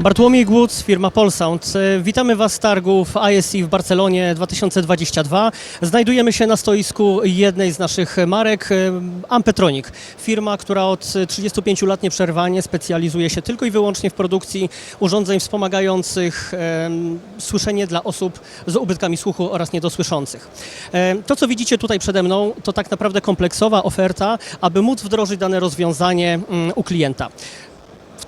Bartłomiej Głódz, firma Polsound. E, Witamy Was z targów ISE w Barcelonie 2022. Znajdujemy się na stoisku jednej z naszych marek, e, Ampetronic. Firma, która od 35 lat nieprzerwanie specjalizuje się tylko i wyłącznie w produkcji urządzeń wspomagających słyszenie dla osób z ubytkami słuchu oraz niedosłyszących. E, To, co widzicie tutaj przede mną, to tak naprawdę kompleksowa oferta, aby móc wdrożyć dane rozwiązanie mm, u klienta.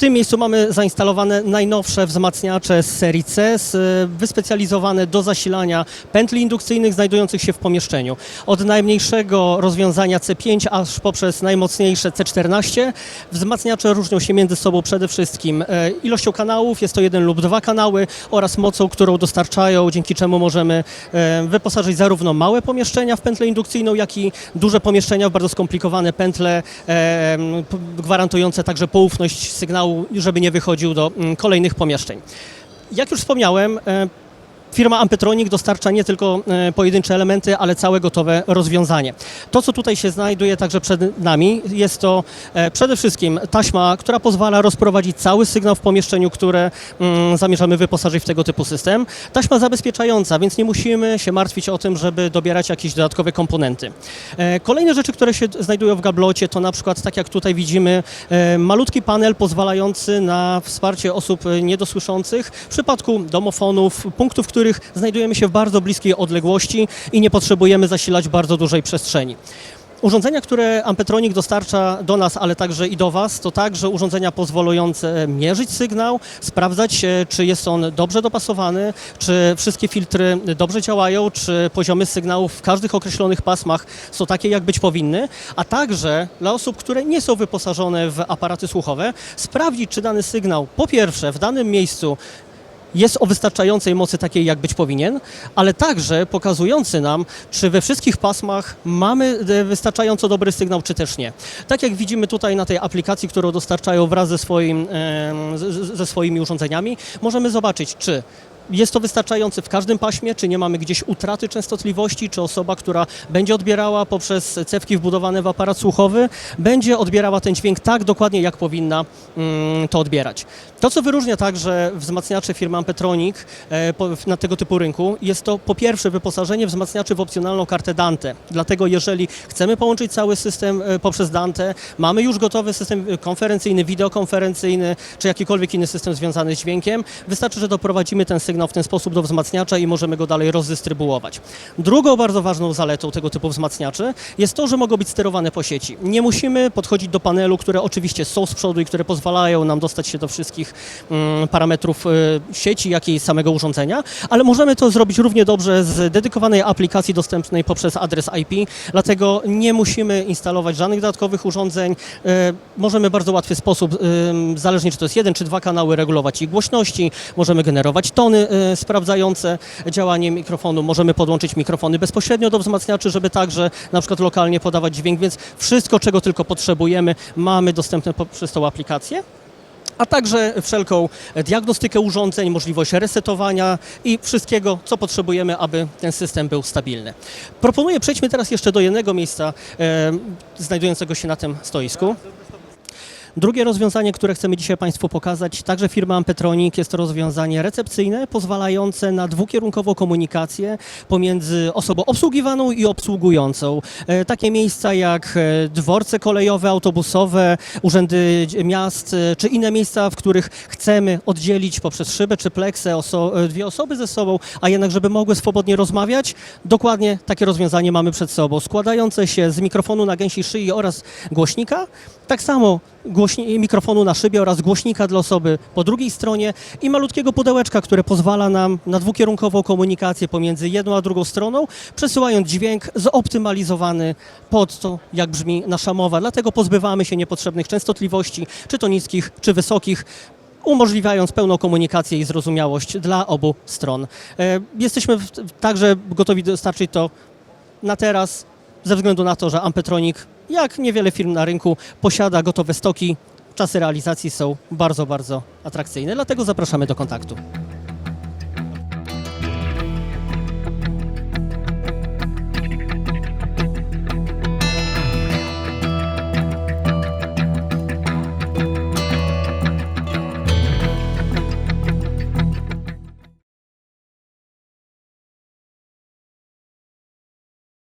Tym miejscu mamy zainstalowane najnowsze wzmacniacze z serii C, z- wyspecjalizowane do zasilania pętli indukcyjnych znajdujących się w pomieszczeniu. Od najmniejszego rozwiązania C5 aż poprzez najmocniejsze C14. Wzmacniacze różnią się między sobą przede wszystkim e, ilością kanałów, jest to jeden lub dwa kanały oraz mocą, którą dostarczają, dzięki czemu możemy e, wyposażyć zarówno małe pomieszczenia w pętlę indukcyjną, jak i duże pomieszczenia w bardzo skomplikowane pętle e, gwarantujące także poufność sygnału, żeby nie wychodził do mm, kolejnych pomieszczeń. Jak już wspomniałem, e, Firma Ampetronic dostarcza nie tylko e, pojedyncze elementy, ale całe gotowe rozwiązanie. To, co tutaj się znajduje także przed nami, jest to e, przede wszystkim taśma, która pozwala rozprowadzić cały sygnał w pomieszczeniu, które mm, zamierzamy wyposażyć w tego typu system. Taśma zabezpieczająca, więc nie musimy się martwić o tym, żeby dobierać jakieś dodatkowe komponenty. E, Kolejne rzeczy, które się znajdują w gablocie, to na przykład, tak jak tutaj widzimy, malutki panel pozwalający na wsparcie osób niedosłyszących w przypadku domofonów, punktów, w których znajdujemy się w bardzo bliskiej odległości i nie potrzebujemy zasilać bardzo dużej przestrzeni. Urządzenia, które Ampetronic dostarcza do nas, ale także i do Was, to także urządzenia pozwalające mierzyć sygnał, sprawdzać, czy jest on dobrze dopasowany, czy wszystkie filtry dobrze działają, czy poziomy sygnałów w każdych określonych pasmach są takie, jak być powinny, a także dla osób, które nie są wyposażone w aparaty słuchowe, sprawdzić, czy dany sygnał po pierwsze w danym miejscu jest o wystarczającej mocy takiej, jak być powinien, ale także pokazujący nam, czy we wszystkich pasmach mamy e, wystarczająco dobry sygnał, czy też nie. Tak jak widzimy tutaj na tej aplikacji, którą dostarczają wraz ze, swoim, ze swoimi urządzeniami, możemy zobaczyć, czy jest to wystarczające w każdym paśmie, czy nie mamy gdzieś utraty częstotliwości, czy osoba, która będzie odbierała poprzez cewki wbudowane w aparat słuchowy, będzie odbierała ten dźwięk tak dokładnie, jak powinna mm, to odbierać. To, co wyróżnia także wzmacniacze firmy Ampetronic e, na tego typu rynku, jest to po pierwsze wyposażenie wzmacniaczy w opcjonalną kartę Dante. Dlatego jeżeli chcemy połączyć cały system e, poprzez Dante, mamy już gotowy system e, konferencyjny, wideokonferencyjny, czy jakikolwiek inny system związany z dźwiękiem. Wystarczy, że doprowadzimy ten sygnał w ten sposób do wzmacniacza i możemy go dalej rozdystrybuować. Drugą bardzo ważną zaletą tego typu wzmacniaczy jest to, że mogą być sterowane po sieci. Nie musimy podchodzić do panelu, które oczywiście są z przodu i które pozwalają nam dostać się do wszystkich mm, parametrów y, sieci, jak i samego urządzenia, ale możemy to zrobić równie dobrze z dedykowanej aplikacji dostępnej poprzez adres IP, dlatego nie musimy instalować żadnych dodatkowych urządzeń. Y, Możemy w bardzo łatwy sposób, zależnie czy to jest jeden czy dwa kanały, regulować ich głośności, możemy generować tony y, sprawdzające działanie mikrofonu, możemy podłączyć mikrofony bezpośrednio do wzmacniaczy, żeby także na przykład lokalnie podawać dźwięk, więc wszystko, czego tylko potrzebujemy, mamy dostępne poprzez tą aplikację a także wszelką diagnostykę urządzeń, możliwość resetowania i wszystkiego, co potrzebujemy, aby ten system był stabilny. Proponuję przejdźmy teraz jeszcze do jednego miejsca e, znajdującego się na tym stoisku. Drugie rozwiązanie, które chcemy dzisiaj Państwu pokazać, także firma Ampetronic, jest to rozwiązanie recepcyjne, pozwalające na dwukierunkową komunikację pomiędzy osobą obsługiwaną i obsługującą. E, Takie miejsca jak e, dworce kolejowe, autobusowe, urzędy miast, e, czy inne miejsca, w których chcemy oddzielić poprzez szybę czy pleksę oso- dwie osoby ze sobą, a jednak, żeby mogły swobodnie rozmawiać, dokładnie takie rozwiązanie mamy przed sobą, składające się z mikrofonu na gęsiej szyi oraz głośnika, tak samo mikrofonu na szybie oraz głośnika dla osoby po drugiej stronie i malutkiego pudełeczka, które pozwala nam na dwukierunkową komunikację pomiędzy jedną a drugą stroną, przesyłając dźwięk zoptymalizowany pod to, jak brzmi nasza mowa. Dlatego pozbywamy się niepotrzebnych częstotliwości, czy to niskich, czy wysokich, umożliwiając pełną komunikację i zrozumiałość dla obu stron. E, Jesteśmy także gotowi dostarczyć to na teraz, ze względu na to, że Ampetronic, jak niewiele firm na rynku, posiada gotowe stoki. Czasy realizacji są bardzo, bardzo atrakcyjne, dlatego zapraszamy do kontaktu.